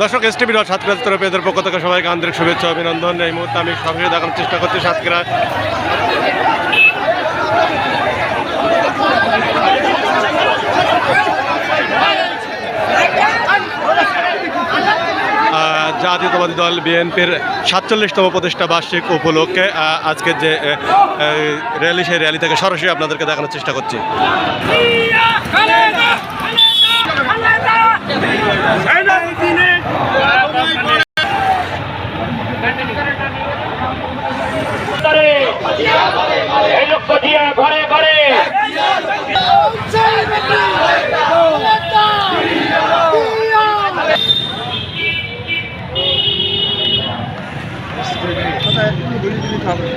দর্শক S TV Satkhira তরফে এদের পক্ষ থেকে সবাইকে আন্তরিক শুভেচ্ছা অভিনন্দন। এই মুহূর্তে আমি সরাসরি দেখানোর চেষ্টা করছি সাতক্ষীরা জাতীয়তাবাদী দল বিএনপির সাতচল্লিশতম প্রতিষ্ঠা বার্ষিক উপলক্ষে আহ, আজকের যে র্যালি সেই র্যালি থেকে সরাসরি আপনাদেরকে দেখানোর চেষ্টা করছি। দরে এই লক্ষ্য দিয়া ঘরে ঘরে। কোথায়? গলি গলি খাবে।